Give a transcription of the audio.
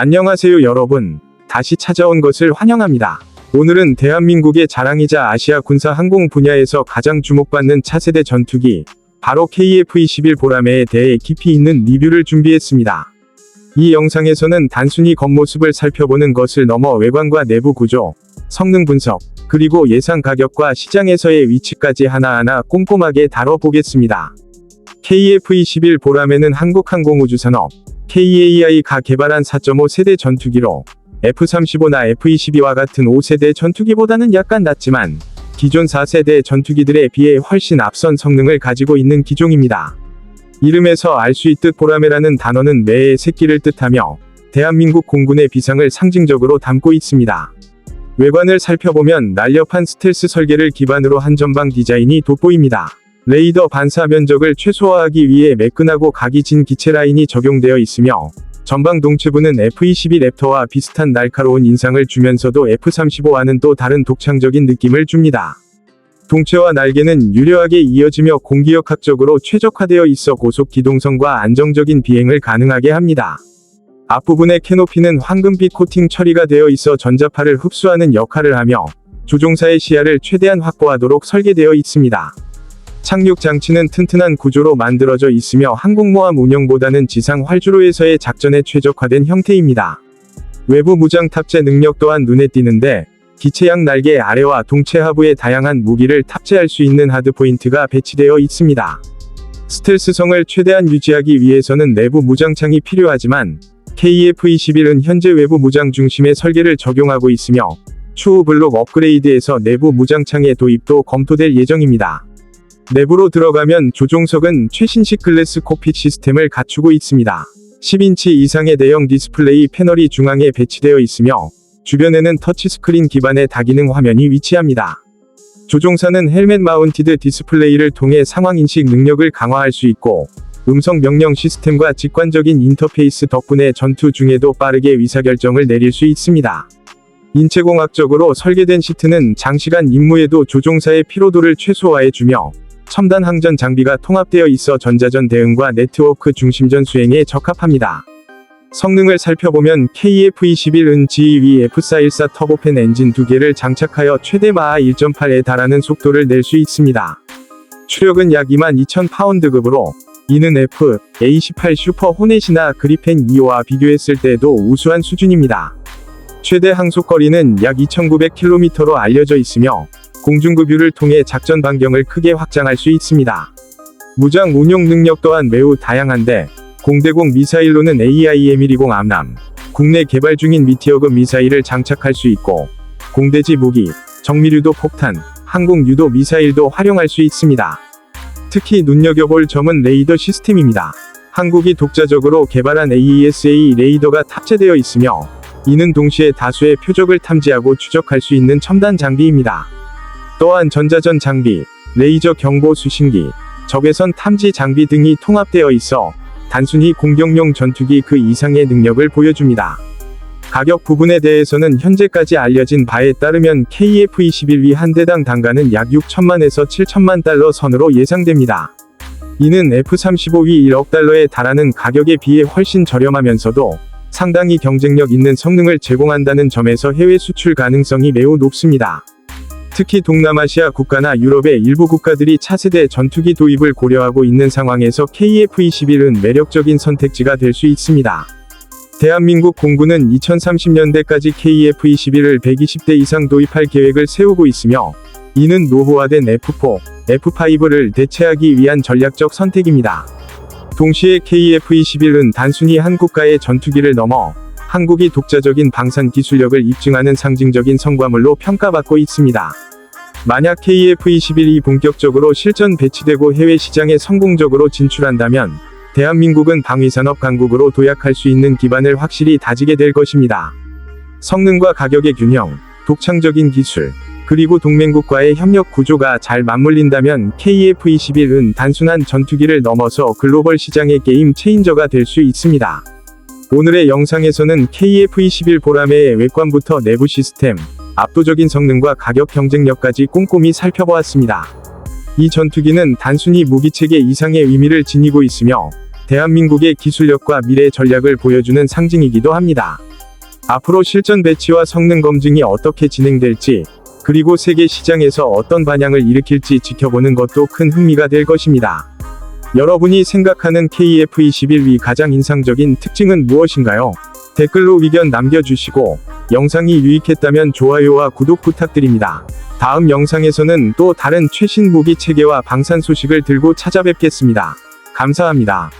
안녕하세요 여러분. 다시 찾아온 것을 환영합니다. 오늘은 대한민국의 자랑이자 아시아 군사 항공 분야에서 가장 주목받는 차세대 전투기, 바로 KF-21 보라매에 대해 깊이 있는 리뷰를 준비했습니다. 이 영상에서는 단순히 겉모습을 살펴보는 것을 넘어 외관과 내부 구조, 성능 분석, 그리고 예상 가격과 시장에서의 위치까지 하나하나 꼼꼼하게 다뤄보겠습니다. KF-21 보라매는 한국항공우주산업, KAI가 개발한 4.5 세대 전투기로 F-35나 F-22와 같은 5세대 전투기보다는 약간 낮지만 기존 4세대 전투기들에 비해 훨씬 앞선 성능을 가지고 있는 기종입니다. 이름에서 알 수 있듯 보라매라는 단어는 매의 새끼를 뜻하며 대한민국 공군의 비상을 상징적으로 담고 있습니다. 외관을 살펴보면 날렵한 스텔스 설계를 기반으로 한 전방 디자인이 돋보입니다. 레이더 반사 면적을 최소화하기 위해 매끈하고 각이 진 기체 라인이 적용되어 있으며 전방 동체부는 F-22 랩터와 비슷한 날카로운 인상을 주면서도 F-35와는 또 다른 독창적인 느낌을 줍니다. 동체와 날개는 유려하게 이어지며 공기역학적으로 최적화되어 있어 고속 기동성과 안정적인 비행을 가능하게 합니다. 앞부분의 캐노피는 황금빛 코팅 처리가 되어 있어 전자파를 흡수하는 역할을 하며 조종사의 시야를 최대한 확보하도록 설계되어 있습니다. 착륙 장치는 튼튼한 구조로 만들어져 있으며 항공모함 운영보다는 지상 활주로에서의 작전에 최적화된 형태입니다. 외부 무장 탑재 능력 또한 눈에 띄는데 기체양 날개 아래와 동체 하부에 다양한 무기를 탑재할 수 있는 하드포인트가 배치되어 있습니다. 스텔스성을 최대한 유지하기 위해서는 내부 무장창이 필요하지만 KF-21은 현재 외부 무장 중심의 설계를 적용하고 있으며 추후 블록 업그레이드에서 내부 무장창의 도입도 검토될 예정입니다. 내부로 들어가면 조종석은 최신식 글래스 코핏 시스템을 갖추고 있습니다. 10인치 이상의 대형 디스플레이 패널이 중앙에 배치되어 있으며 주변에는 터치스크린 기반의 다기능 화면이 위치합니다. 조종사는 헬멧 마운티드 디스플레이를 통해 상황인식 능력을 강화할 수 있고 음성 명령 시스템과 직관적인 인터페이스 덕분에 전투 중에도 빠르게 의사결정을 내릴 수 있습니다. 인체공학적으로 설계된 시트는 장시간 임무에도 조종사의 피로도를 최소화해주며 첨단 항전 장비가 통합되어 있어 전자전 대응과 네트워크 중심전 수행에 적합합니다. 성능을 살펴보면 KF-21은 GE F414 터보팬 엔진 두 개를 장착하여 최대 마하 1.8에 달하는 속도를 낼 수 있습니다. 추력은 약 22,000파운드급으로 이는 F, A18 슈퍼 호넷이나 그리펜 2호와 비교했을 때도 우수한 수준입니다. 최대 항속거리는 약 2,900km로 알려져 있으며 공중급유를 통해 작전 반경을 크게 확장할 수 있습니다. 무장 운용 능력 또한 매우 다양한데 공대공 미사일로는 AIM-120 암람, 국내 개발 중인 미티어급 미사일을 장착할 수 있고 공대지 무기, 정밀유도 폭탄, 항공 유도 미사일도 활용할 수 있습니다. 특히 눈여겨볼 점은 레이더 시스템입니다. 한국이 독자적으로 개발한 AESA 레이더가 탑재되어 있으며 이는 동시에 다수의 표적을 탐지하고 추적할 수 있는 첨단 장비입니다. 또한 전자전 장비, 레이저 경보 수신기, 적외선 탐지 장비 등이 통합되어 있어 단순히 공격용 전투기 그 이상의 능력을 보여줍니다. 가격 부분에 대해서는 현재까지 알려진 바에 따르면 KF-21위 한 대당 단가는 약 6천만에서 7천만 달러 선으로 예상됩니다. 이는 F-35위 1억 달러에 달하는 가격에 비해 훨씬 저렴하면서도 상당히 경쟁력 있는 성능을 제공한다는 점에서 해외 수출 가능성이 매우 높습니다. 특히 동남아시아 국가나 유럽의 일부 국가들이 차세대 전투기 도입을 고려하고 있는 상황에서 KF-21은 매력적인 선택지가 될 수 있습니다. 대한민국 공군은 2030년대까지 KF-21을 120대 이상 도입할 계획을 세우고 있으며 이는 노후화된 F4, F5를 대체하기 위한 전략적 선택입니다. 동시에 KF-21은 단순히 한 국가의 전투기를 넘어 한국이 독자적인 방산 기술력을 입증하는 상징적인 성과물로 평가받고 있습니다. 만약 KF-21이 본격적으로 실전 배치되고 해외 시장에 성공적으로 진출한다면 대한민국은 방위산업 강국으로 도약할 수 있는 기반을 확실히 다지게 될 것입니다. 성능과 가격의 균형, 독창적인 기술, 그리고 동맹국과의 협력 구조가 잘 맞물린다면 KF-21은 단순한 전투기를 넘어서 글로벌 시장의 게임 체인저가 될 수 있습니다. 오늘의 영상에서는 KF-21 보라매의 외관부터 내부 시스템, 압도적인 성능과 가격 경쟁력까지 꼼꼼히 살펴보았습니다. 이 전투기는 단순히 무기체계 이상의 의미를 지니고 있으며 대한민국의 기술력과 미래 전략을 보여주는 상징이기도 합니다. 앞으로 실전 배치와 성능 검증이 어떻게 진행될지, 그리고 세계 시장에서 어떤 반향을 일으킬지 지켜보는 것도 큰 흥미가 될 것입니다. 여러분이 생각하는 KF21위 가장 인상적인 특징은 무엇인가요? 댓글로 의견 남겨주시고, 영상이 유익했다면 좋아요와 구독 부탁드립니다. 다음 영상에서는 또 다른 최신 무기 체계와 방산 소식을 들고 찾아뵙겠습니다. 감사합니다.